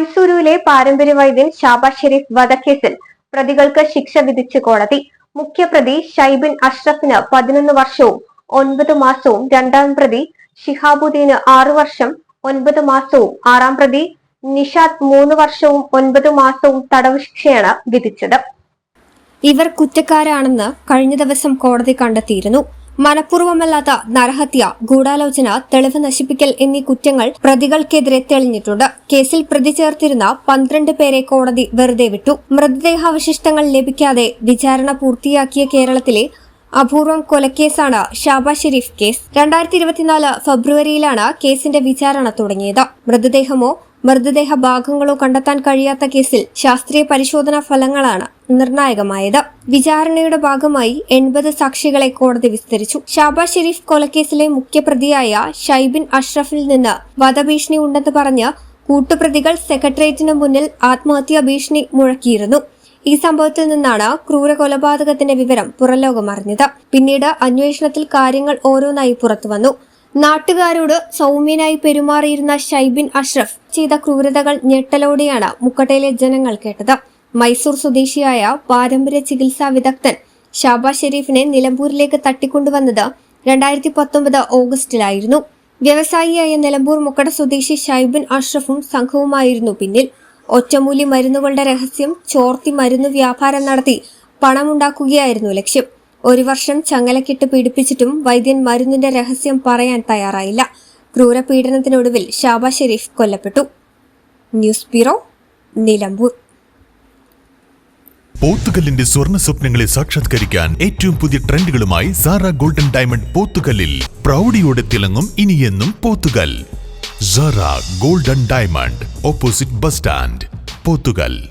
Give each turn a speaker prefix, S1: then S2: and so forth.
S1: മൈസൂരുവിലെ പാരമ്പര്യ വൈദ്യൻ ഷാബാസ് ഷെരീഫ് വധക്കേസിൽ പ്രതികൾക്ക് ശിക്ഷ വിധിച്ച് കോടതി. മുഖ്യപ്രതി ഷൈബിൻ അഷ്റഫിന് പതിനൊന്ന് വർഷവും ഒൻപത് മാസവും രണ്ടാം പ്രതി ഷിഹാബുദ്ദീന് ആറു വർഷം ഒൻപത് മാസവും ആറാം പ്രതി നിഷാദ് മൂന്ന് വർഷവും ഒൻപത് മാസവും തടവ് ശിക്ഷയാണ് വിധിച്ചത്.
S2: ഇവർ കുറ്റക്കാരാണെന്ന് കഴിഞ്ഞ ദിവസം കോടതി കണ്ടെത്തിയിരുന്നു. മനഃപൂർവമല്ലാത്ത നരഹത്യ ഗൂഢാലോചന തെളിവ് നശിപ്പിക്കൽ എന്നീ കുറ്റങ്ങൾ പ്രതികൾക്കെതിരെ തെളിഞ്ഞിട്ടുണ്ട്. കേസിൽ പ്രതി ചേർത്തിരുന്ന പന്ത്രണ്ട് പേരെ കോടതി വെറുതെ വിട്ടു. മൃതദേഹാവശിഷ്ടങ്ങൾ ലഭിക്കാതെ വിചാരണ പൂർത്തിയാക്കിയ കേരളത്തിലെ അപൂർവം കൊലക്കേസാണ് ഷാബാ ഷെരീഫ് കേസ്. രണ്ടായിരത്തി ഇരുപത്തിനാല് ഫെബ്രുവരിയിലാണ് കേസിന്റെ വിചാരണ തുടങ്ങിയത്. മൃതദേഹമോ മൃതദേഹ ഭാഗങ്ങളോ കണ്ടെത്താൻ കഴിയാത്ത കേസിൽ ശാസ്ത്രീയ പരിശോധനാ ഫലങ്ങളാണ് നിർണായകമായത്. വിചാരണയുടെ ഭാഗമായി എൺപത് സാക്ഷികളെ കോടതി വിസ്തരിച്ചു. ഷാബാ ഷെരീഫ് കൊലക്കേസിലെ മുഖ്യപ്രതിയായ ഷൈബിൻ അഷ്റഫിൽ നിന്ന് വധഭീഷണി ഉണ്ടെന്ന് പറഞ്ഞ് കൂട്ടുപ്രതികൾ സെക്രട്ടേറിയറ്റിന് മുന്നിൽ ആത്മഹത്യാ ഭീഷണി മുഴക്കിയിരുന്നു. ഈ സംഭവത്തിൽ നിന്നാണ് ക്രൂര കൊലപാതകത്തിന്റെ വിവരം പുറലോകം അറിഞ്ഞത് പിന്നീട് അന്വേഷണത്തിൽ കാര്യങ്ങൾ ഓരോന്നായി പുറത്തുവന്നു. നാട്ടുകാരോട് സൗമ്യനായി പെരുമാറിയിരുന്ന ഷൈബിൻ അഷ്റഫ് ചെയ്ത ക്രൂരതകൾ ഞെട്ടലോടെയാണ് മുക്കട്ടയിലെ ജനങ്ങൾ കേട്ടത്. മൈസൂർ സ്വദേശിയായ പാരമ്പര്യ ചികിത്സാ വിദഗ്ധൻ ഷാബാ ഷെരീഫിനെ നിലമ്പൂരിലേക്ക് തട്ടിക്കൊണ്ടുവന്നത് രണ്ടായിരത്തി പത്തൊമ്പത് ഓഗസ്റ്റിലായിരുന്നു. വ്യവസായിയായ നിലമ്പൂർ മുക്കട സ്വദേശി ഷൈബിൻ അഷ്റഫും സംഘവുമായിരുന്നു പിന്നിൽ. ഒറ്റമൂലി മരുന്നുകളുടെ രഹസ്യം ചോർത്തി മരുന്ന് വ്യാപാരം നടത്തി പണമുണ്ടാക്കുകയായിരുന്നു ലക്ഷ്യം. ഒരു വർഷം ചങ്ങലക്കിട്ട് പീഡിപ്പിച്ചിട്ടും വൈദ്യൻ മരുന്നിന്റെ രഹസ്യം പറയാൻ തയ്യാറായില്ല. ക്രൂരപീഡനത്തിനൊടുവിൽ ഷാബ ഷെരീഫ് കൊല്ലപ്പെട്ടു. News bureau Nilambur.
S3: പോത്തുകല്ലിന്റെ സ്വർണ സ്വപ്നങ്ങളെ സാക്ഷാത്കരിക്കാൻ ഏറ്റവും പുതിയ ട്രെൻഡുകളുമായി സാറ ഗോൾഡൻ ഡയമണ്ട് പോത്തുകല്ലിൽ പ്രൗഢിയോടെ തിളങ്ങും ഇനിയെന്നും Pothukal. Sara golden diamond opposite bus stand Pothukal.